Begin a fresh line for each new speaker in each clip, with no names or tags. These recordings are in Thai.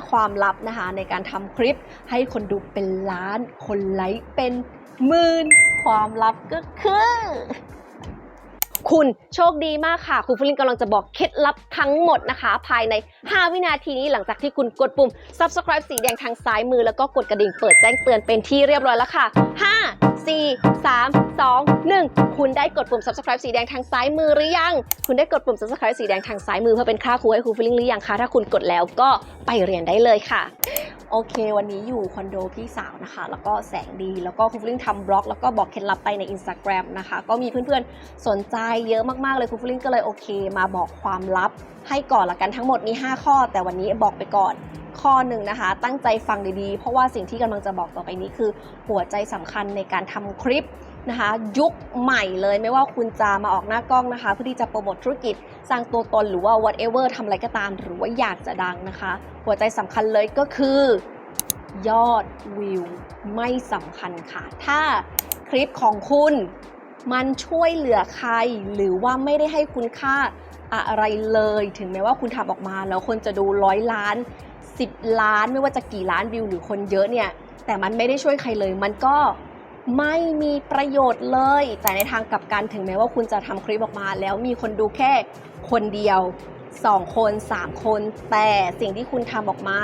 5 ความลับนะคะ ในการทำคลิปให้คนดูเป็นล้าน คนไลค์เป็นหมื่น ความลับก็คือ คุณโชคดีมากค่ะ คุณฟลิงกำลังจะบอกเคล็ดลับทั้งหมดนะคะ ภายใน 5 วินาทีนี้หลังจากที่คุณกดปุ่ม subscribe สีแดงทางซ้ายมือ แล้วก็กดกระดิ่งเปิดแจ้งเตือนเป็นที่เรียบร้อยแล้วค่ะ 5 4 3 2 1 คุณได้กดปุ่ม subscribe สีแดงทางซ้ายมือหรือยัง คุณได้กดปุ่ม subscribe สีแดงทางซ้ายมือเพื่อเป็นค่าครูให้ครูฟลิงหรือยังคะถ้าคุณกดแล้วก็ไปเรียนได้เลยค่ะ โอเค วันนี้อยู่คอนโดพี่สาวนะคะ แล้วก็แสงดี แล้วก็คุณฟลิงทำบล็อก แล้วก็บอกเคล็ดลับไปใน Instagram นะคะ ก็มีเพื่อนๆ สนใจเยอะมากๆเลยคุณฟลิงก็เลยโอเค มาบอกความลับ ให้ก่อนละกันทั้งหมดมี 5 ข้อ แต่วันนี้บอกไปก่อนข้อหนึ่งนะคะ ตั้งใจฟังดีๆ เพราะว่าสิ่งที่กำลังจะบอกต่อไปนี้คือ หัวใจสำคัญในการทำคลิป นะคะ ยุคใหม่เลยไม่ว่าคุณจะมาออกหน้ากล้องนะคะ เพื่อที่จะโปรโมทธุรกิจ สร้างตัวตนหรือว่า whatever ทำอะไรก็ตาม หรือว่าอยากจะดังนะคะ หัวใจสำคัญเลยก็คือ ยอดวิวไม่สำคัญค่ะ ถ้าคลิปของคุณมันช่วยเหลือใคร หรือว่าไม่ได้ให้คุณค่าอะไรเลย ถึงแม้ว่าคุณทำออกมาแล้วคนจะดูร้อยล้าน 10 ล้านไม่ว่าจะกี่ล้านวิวหรือคนเยอะเนี่ย แต่มันไม่ได้ช่วยใครเลย มันก็ ไม่มีประโยชน์เลย แต่ในทางกลับกันถึงแม้ว่าคุณจะทำคลิปออกมา แล้วมีคนดูแค่คนเดียว 2 คน 3 คน แต่สิ่งที่คุณทำออกมา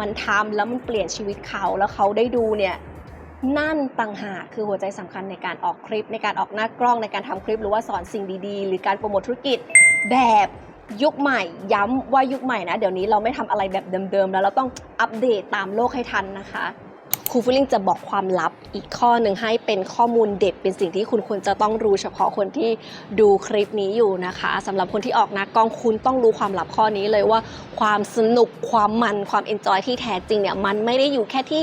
มันทำแล้วมันเปลี่ยนชีวิตเขาแล้วเขาได้ดูเนี่ยนั่นต่างหากคือหัวใจสำคัญในการออกคลิปในการออกหน้ากล้องในการทำคลิป หรือว่าสอนสิ่งดีๆ หรือการโปรโมทธุรกิจแบบยุคใหม่ ย้ำว่ายุคใหม่นะ เดี๋ยวนี้เราไม่ทำอะไรแบบเดิมๆ แล้วเราต้องอัปเดตตามโลกให้ทันนะคะ รูฟิลลิ่งจะบอกความลับอีกข้อหนึ่งให้เป็นข้อมูลเด็ดเป็นสิ่งที่คุณควรจะต้องรู้เฉพาะคนที่ดูคลิปนี้อยู่นะคะสำหรับคนที่ออกนักกล้องคุณต้องรู้ความลับข้อนี้เลยว่า ความสนุกความมันความเอนจอยที่แท้จริงเนี่ยมันไม่ได้อยู่แค่ที่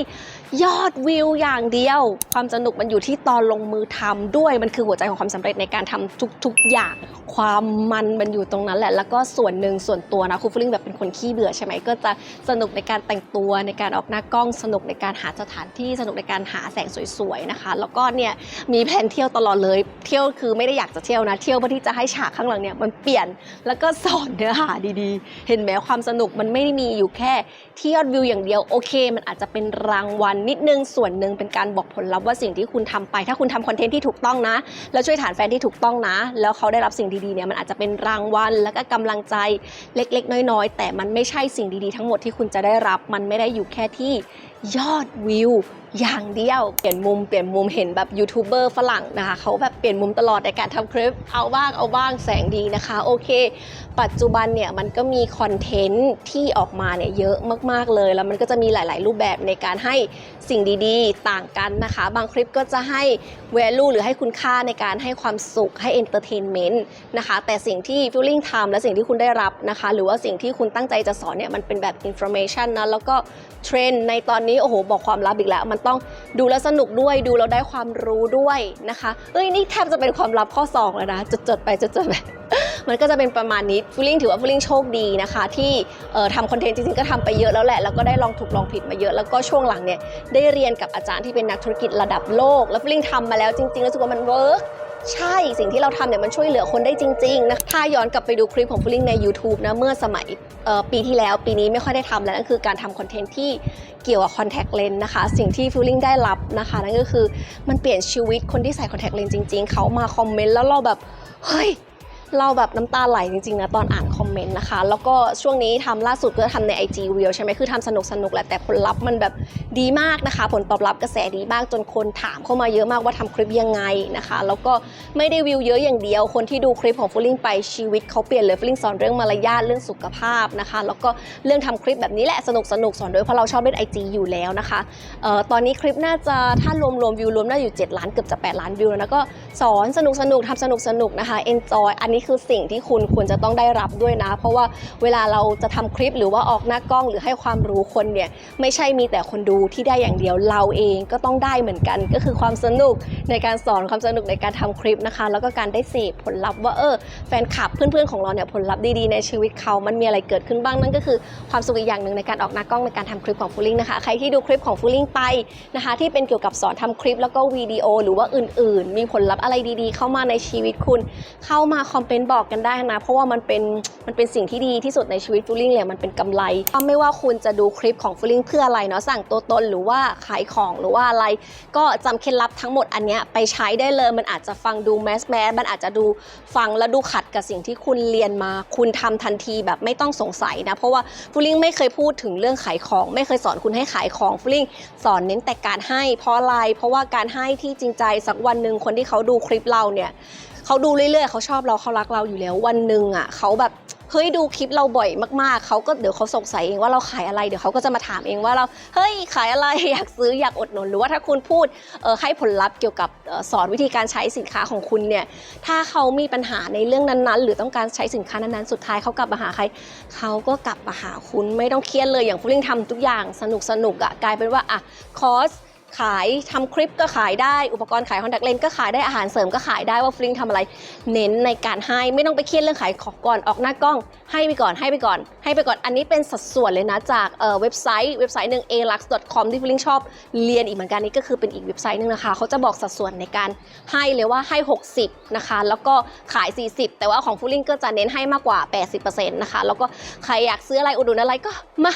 ยอดวิวอย่างเดียว ความสนุกมันอยู่ที่ตอนลงมือทำด้วยมันคือหัวใจของความสำเร็จในการทำทุก ๆ อย่าง ความมันมันอยู่ตรงนั้นแหละ แล้วก็ส่วนหนึ่งส่วนตัวนะครูฟลิงแบบเป็นคนขี้เบื่อใช่ไหมก็จะสนุกในการแต่งตัวในการออกหน้ากล้องสนุกในการหาสถานที่สนุกในการหาแสงสวยๆนะคะ แล้วก็เนี่ยมีแผนเที่ยวตลอดเลย เที่ยวคือไม่ได้อยากจะเที่ยวนะเที่ยวเพื่อที่จะให้ฉากข้างหลังเนี่ยมันเปลี่ยนแล้วก็สอนเนื้อหาดีๆ เห็นไหมความสนุกมันไม่ได้มีอยู่แค่ที่ยอดวิวอย่างเดียวโอเค มันอาจจะเป็นรางวัลนิดนึงส่วนหนึ่งเป็นการบอกผลลัพธ์ว่าสิ่งที่คุณทำไป ถ้าคุณทำคอนเทนต์ที่ถูกต้องนะ แล้วช่วยฐานแฟนที่ถูกต้องนะ แล้วเขาได้รับสิ่งดีๆเนี่ยมันอาจจะเป็นรางวัล แล้วก็กำลังใจเล็ก ๆ น้อยๆ แต่มันไม่ใช่สิ่งดีๆทั้งหมดที่คุณจะได้รับมันไม่ได้อยู่แค่ที่ยอดวิว อย่างเดียว เปลี่ยนมุมเปลี่ยนมุมเห็นแบบยูทูบเบอร์ฝรั่งนะคะเขาแบบเปลี่ยนมุมตลอดในการทำคลิปเอาบ้างเอาบ้างแสงดีนะคะ โอเค ปัจจุบันเนี่ยมันก็มีคอนเทนต์ที่ออกมาเนี่ยเยอะมากๆเลย แล้วมันก็จะมีหลาย ๆ รูปแบบในการให้สิ่งดีๆ ต่างกันนะคะ บางคลิปก็จะให้ value หรือให้คุณค่าในการให้ความสุขให้ entertainment นะคะ แต่สิ่งที่ feeling ทำและสิ่งที่คุณได้รับนะคะ หรือว่าสิ่งที่คุณตั้งใจจะสอนเนี่ยมันเป็นแบบ information นะแล้วก็เทรนในตอนนี้โอ้โหบอกความลับอีกแล้วมันต้องดูแล้วสนุกด้วยดูแล้วได้ความรู้ด้วยนะคะ เอ้ยนี่แทบจะเป็นความลับข้อสองแล้วนะจดๆไปจดๆไปมันก็จะเป็นประมาณนี้ฟูลิ่งถือว่าฟูลิ่งโชคดีนะคะ ที่ทำคอนเทนต์จริงๆก็ทำไปเยอะแล้วแหละ แล้วก็ได้ลองถูกลองผิดมาเยอะ แล้วก็ช่วงหลังเนี่ยได้เรียนกับอาจารย์ที่เป็นนักธุรกิจระดับโลก แล้วฟูลลิ่งทำมาแล้วจริงๆแล้วรู้สึกว่ามันเวิร์ก ใช่สิ่งที่เราทำเนี่ยมันช่วยเหลือคนได้จริงๆนะถ้าย้อนกลับไปดูคลิปของฟูลิงใน YouTube นะเมื่อสมัยปีที่แล้ว ปีนี้ไม่ค่อยได้ทำแล้วนั่นคือการทำคอนเทนต์ที่เกี่ยวกับคอนแทคเลนส์นะคะ สิ่งที่ฟูลิงได้รับนะคะ นั่นก็คือมันเปลี่ยนชีวิตคนที่ใส่คอนแทคเลนส์จริงๆ เขามาคอมเมนต์แล้วเราแบบเฮ้ยเราแบบน้ำตาไหลจริงๆนะตอนอ่านคอมเมนต์นะคะ แล้วก็ช่วงนี้ทำล่าสุดก็ทำใน IG Reel ใช่ไหมคือทำสนุกสนุกแหละแต่ผลลัพธ์มันแบบดีมากนะคะ ผลตอบรับกระแสดีมากจนคนถามเข้ามาเยอะมากว่าทำคลิปยังไงนะคะ แล้วก็ไม่ได้วิวเยอะอย่างเดียว คนที่ดูคลิปของฟูลิงไปชีวิตเขาเปลี่ยนเลยฟูลิงสอนเรื่องมารยาทเรื่องสุขภาพนะคะ แล้วก็เรื่องทำคลิปแบบนี้แหละสนุกสนุกสอนด้วยเพราะเราชอบเล่น IG อยู่แล้วนะคะออตอนนี้คลิปน่าจะถ้ารวมรวมวิวรวมน่าอยู่ 7 ล้านเกือบจะ 8 ล้านวิวแล้วนะก็สอนสนุกสนุกทำสนุกสนุกนะคะ enjoy อันนี้คือสิ่งที่คุณควรจะต้องได้รับด้วยนะ เพราะว่าเวลาเราจะทำคลิปหรือว่าออกหน้ากล้องหรือให้ความรู้คนเนี่ยไม่ใช่มีแต่คนดูที่ได้อย่างเดียวเราเองก็ต้องได้เหมือนกัน ก็คือความสนุกในการสอนความสนุกในการทำคลิปนะคะ แล้วก็การได้เสพผลลัพธ์ว่าเออแฟนคลับเพื่อนๆของเราเนี่ยผลลัพธ์ดีๆในชีวิตเขามันมีอะไรเกิดขึ้นบ้างนั่นก็คือความสุขอีกอย่างหนึ่งในการออกหน้ากล้องในการทำคลิปของฟูลิงนะคะใครที่ดูคลิปของฟูลิงไปนะคะ ที่เป็นเกี่ยวกับสอนทำคลิปแล้วก็วิดีโอหรือว่าอื่น ๆ มีผลลัพธ์อะไรดีๆ เข้ามาในชีวิตคุณ เข้ามาคอมเมนต์บอกกันได้นะ เพราะว่ามันเป็นมันเป็นสิ่งที่ดีที่สุดในชีวิตฟูลิ่งเลยมันเป็นกำไรไม่ว่าคุณจะดูคลิปของฟูลิ่งเพื่ออะไรเนาะสั่งตัวตนหรือว่าขายของหรือว่าอะไร ก็จำเคล็ดลับทั้งหมดอันเนี้ยไปใช้ได้เลยมันอาจจะฟังดูแมสแมสมันอาจจะดูฟังแล้วดูขัดกับสิ่งที่คุณเรียนมา คุณทำทันทีแบบไม่ต้องสงสัยนะเพราะว่าฟูลิ่งไม่เคยพูดถึงเรื่องขายของไม่เคยสอนคุณให้ขายของฟูลิ่งสอนเน้นแต่การให้เพราะอะไรเพราะว่าการให้ที่จริงใจสักวันหนึ่งคนที่เขาดูคลิปเราเนี่ย เขาดูเรื่อยๆเขาชอบเราเขารักเราอยู่แล้ววันหนึ่งอะเขาแบบเฮ้ยดูคลิปเราบ่อยมากๆเขาก็เดี๋ยวเขาสงสัยเองว่าเราขายอะไรเดี๋ยวเขาก็จะมาถามเองว่าเราเฮ้ยขายอะไรอยากซื้ออยากอดหนุนหรือว่าถ้าคุณพูดเออให้ผลลัพธ์เกี่ยวกับออสอนวิธีการใช้สินค้าของคุณเนี่ยถ้าเขามีปัญหาในเรื่องนั้นๆ หรือต้องการใช้สินค้านั้นๆสุดท้ายเขากลับมาหาใครเขาก็กลับมาหาคุณไม่ต้องเครียดเลยอย่างฟูลิ่งทำทุกอย่างสนุกสนุกอะกลายเป็นว่าอะคอร์ส ขายทำคลิปก็ขายได้ อุปกรณ์ขายคอนแทคเลนส์ก็ขายได้อาหารเสริมก็ขายได้ว่าฟลิงทำอะไร เน้นในการให้ไม่ต้องไปเครียดเรื่องขายของก่อนออกหน้ากล้อง ให้ไปก่อนให้ไปก่อน ให้ไปก่อนอันนี้เป็นสัดส่วนเลยนะจากเว็บไซต์เว็บไซต์หนึ่ง alux.com ที่ฟลิงชอบเรียนอีกเหมือนกันนี่ก็คือเป็นอีกเว็บไซต์หนึงนะคะเขาจะบอกสัดส่วนในการให้เลยว่าให้ 60 นะคะ แล้วก็ขาย 40 แต่ว่าของฟูลิงก็จะเน้นให้มากกว่า 80%นะคะแล้วก็ใครอยากซื้ออะไรอุดหนุนอะไรก็มา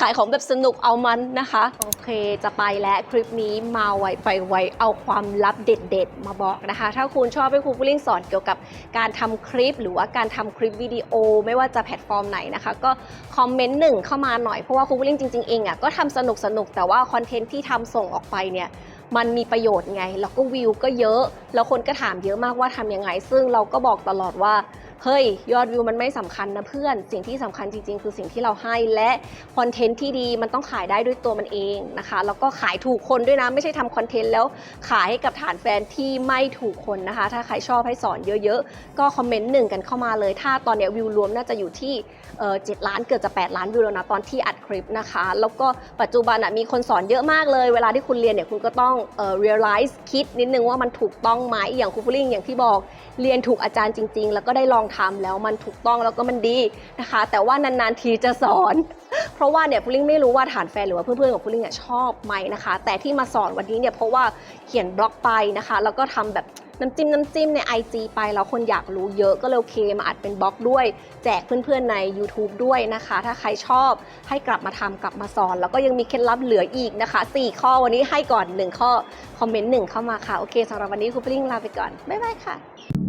ขายของแบบสนุกเอามันนะคะ โอเคจะไปแล้วคลิปนี้มาไวไปไวเอาความลับเด็ดๆ มาบอกนะคะ ถ้าคุณชอบให้ครูฟูลิ่งสอนเกี่ยวกับการทำคลิป หรือว่าการทำคลิปวิดีโอ ไม่ว่าจะแพลตฟอร์มไหนนะคะ ก็คอมเมนต์หนึ่งเข้ามาหน่อยเพราะว่าครูฟูลิ่งจริงๆเองอะก็ทำสนุกสนุกแต่ว่าคอนเทนต์ที่ทำส่งออกไปเนี่ยมันมีประโยชน์ไง แล้วก็วิวก็เยอะ แล้วคนก็ถามเยอะมากว่าทำยังไง ซึ่งเราก็บอกตลอดว่า เฮ้ย ยอดวิวมันไม่สำคัญนะเพื่อน สิ่งที่สำคัญจริงๆ คือสิ่งที่เราให้และคอนเทนต์ที่ดีมันต้องขายได้ด้วยตัวมันเองนะคะ แล้วก็ขายถูกคนด้วยนะ ไม่ใช่ทำคอนเทนต์แล้วขายให้กับฐานแฟนที่ไม่ถูกคนนะคะ ถ้าใครชอบให้สอนเยอะๆ ก็คอมเมนต์หนึ่งกันเข้ามาเลย ถ้าตอนนี้วิวรวมน่าจะอยู่ที่เอ่อ7ล้านเกือบจะ 8 ล้านวิวแล้วนะตอนที่อัดคลิปนะคะ แล้วก็ปัจจุบันมีคนสอนเยอะมากเลย เวลาที่คุณเรียนเนี่ยคุณก็ต้องเออ realize คิดนิดนึงว่ามันถูกต้องไหมอย่างครูฟูลิ่งอย่างที่บอกเรียนถูกอาจารย์จริง ๆ แล้วก็ได้ลองทำแล้วมันถูกต้องแล้วก็มันดีนะคะ แต่ว่านานๆทีจะสอน เพราะว่าเนี่ยฟูลิ่งไม่รู้ว่าฐานแฟนหรือว่าเพื่อนๆของฟูลิ่งเนี่ยชอบไหมนะคะ แต่ที่มาสอนวันนี้เนี่ยเพราะว่าเขียนบล็อกไปนะคะ แล้วก็ทำแบบน้ำจิ้มน้ำจิ้มใน IG ไปแล้วคนอยากรู้เยอะก็เลยโอเคมาอัดเป็นบล็อกด้วย แจกเพื่อนๆใน YouTube ด้วยนะคะ ถ้าใครชอบให้กลับมาทำกลับมาสอน แล้วก็ยังมีเคล็ดลับเหลืออีกนะคะ 4 ข้อวันนี้ให้ก่อน 1 ข้อ คอมเมนต์ 1 เข้ามาค่ะ โอเคสำหรับวันนี้ครูฟูลิ่งลาไปก่อน บ๊ายบายค่ะ